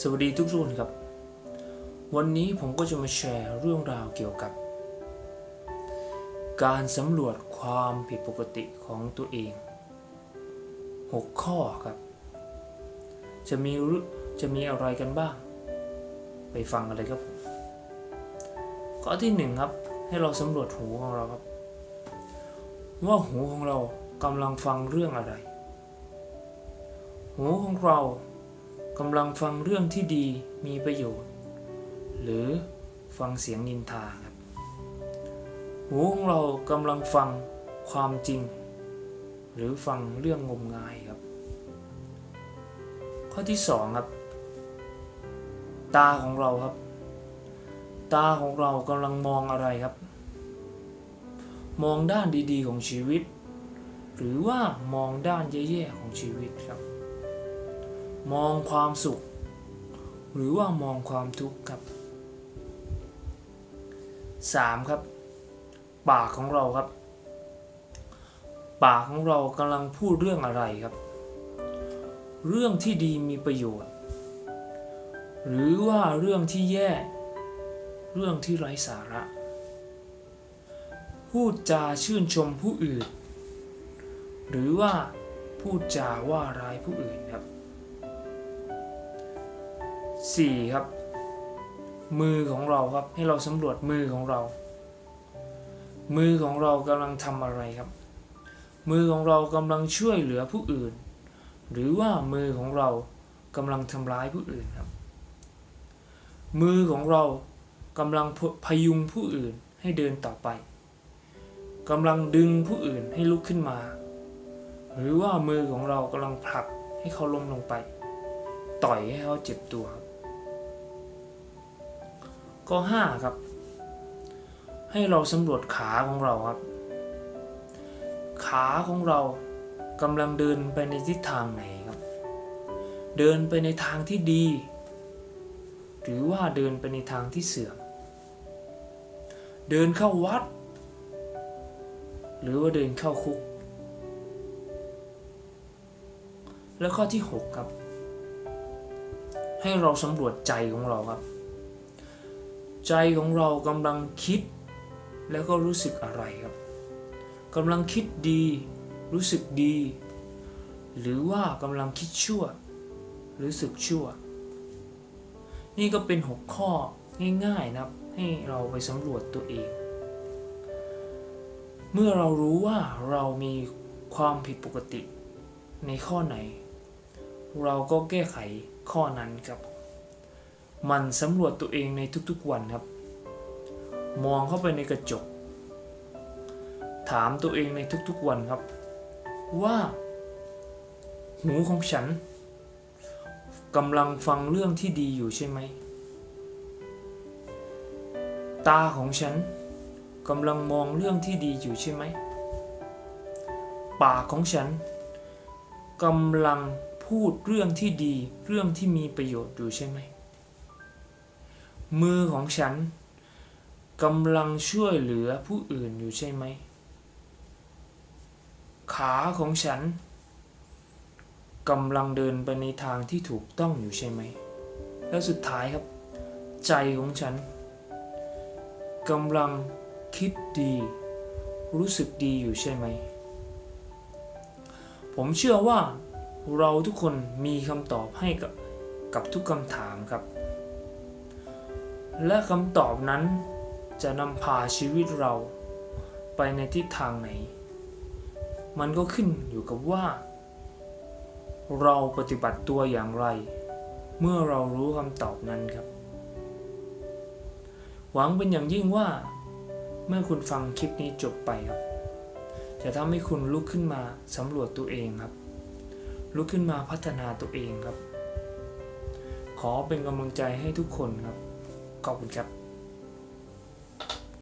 สวัสดีทุกท่านครับ วันนี้ผมก็จะมาแชร์เรื่องราวเกี่ยวกับ การสำรวจความผิดปกติของตัวเอง 6 ข้อครับ จะมีจะมีอะไรกันบ้าง ไปฟังกันเลยครับผมข้อที่หนึ่งครับ ให้เราสำรวจหูของเราครับ ว่าหูของเรากำลังฟังเรื่องอะไร หูของเรา กำลังฟังเรื่องที่ดีมีประโยชน์ หรือฟังเสียงนินทาครับ หูของเรากำลังฟังความจริง หรือฟังเรื่องงมงายครับ ข้อที่สองครับ ตาของเราครับ ตาของเรากำลังมองอะไรครับ มองด้านดีๆของชีวิต หรือว่ามองด้านแย่ๆของชีวิตครับ มองความสุข หรือว่ามองความทุกข์ครับ 3. ครับ ปากของเราครับ ปากของเรากำลังพูดเรื่องอะไรครับ เรื่องที่ดีมีประโยชน์ หรือว่าเรื่องที่แย่ เรื่องที่ไร้สาระ พูดจาชื่นชมผู้อื่น หรือว่าพูดจาว่าร้ายผู้อื่นครับ 4. ครับ มือของเราครับให้เราสำรวจมือของเรา มือของเรากำลังทำอะไรครับ มือของเรากำลังช่วยเหลือผู้อื่น หรือว่ามือของเรากำลังทำร้ายผู้อื่นครับ มือของเรากำลังพยุงผู้อื่นให้เดินต่อไปกำลังดึงผู้อื่นให้ลุกขึ้นมา หรือว่ามือของเรากำลังผลักให้เขาล้มลงไป ต่อยให้เขาเจ็บตัวครับ ข้อ5ครับ ให้เราสำรวจขาของเราครับ ขาของเรากำลังเดินไปในทิศทางไหนครับ เดินไปในทางที่ดี หรือว่าเดินไปในทางที่เสื่อม เดินเข้าวัด หรือว่าเดินเข้าคุก แล้วข้อที่ 6 ครับ ให้เราสำรวจใจของเราครับ ใจของเรากำลังคิด แล้วก็รู้สึกอะไรครับกำลังคิดดี รู้สึกดี หรือว่ากำลังคิดชั่ว รู้สึกชั่ว นี่ก็เป็น6ข้อง่ายๆนะครับ ให้เราไปสำรวจตัวเอง เมื่อเรารู้ว่าเรามีความผิดปกติในข้อไหน เราก็แก้ไขข้อนั้นครับ มันสำรวจตัวเองในทุกๆวันครับ มองเข้าไปในกระจก ถามตัวเองในทุกๆวันครับ ว่า หูของฉันกำลังฟังเรื่องที่ดีอยู่ใช่ไหม ตาของฉันกำลังมองเรื่องที่ดีอยู่ใช่ไหม ปากของฉันกำลังพูดเรื่องที่ดีเรื่องที่มีประโยชน์อยู่ใช่ไหม มือของฉันกำลังช่วยเหลือผู้อื่นอยู่ใช่ไหม ขาของฉันกำลังเดินไปในทางที่ถูกต้องอยู่ใช่ไหม แล้วสุดท้ายครับ ใจของฉันกำลังคิดดี รู้สึกดีอยู่ใช่ไหม ผมเชื่อว่าเราทุกคนมีคำตอบให้กับกับทุกคำถามครับ และคำตอบนั้นจะนำพาชีวิตเราไปในทิศทางไหน มันก็ขึ้นอยู่กับว่า เราปฏิบัติตัวอย่างไร เมื่อเรารู้คำตอบนั้นครับ หวังเป็นอย่างยิ่งว่า เมื่อคุณฟังคลิปนี้จบไปครับ จะทำให้คุณลุกขึ้นมาสำรวจตัวเองครับ ลุกขึ้นมาพัฒนาตัวเองครับ ขอเป็นกำลังใจให้ทุกคนครับ cộng chấm.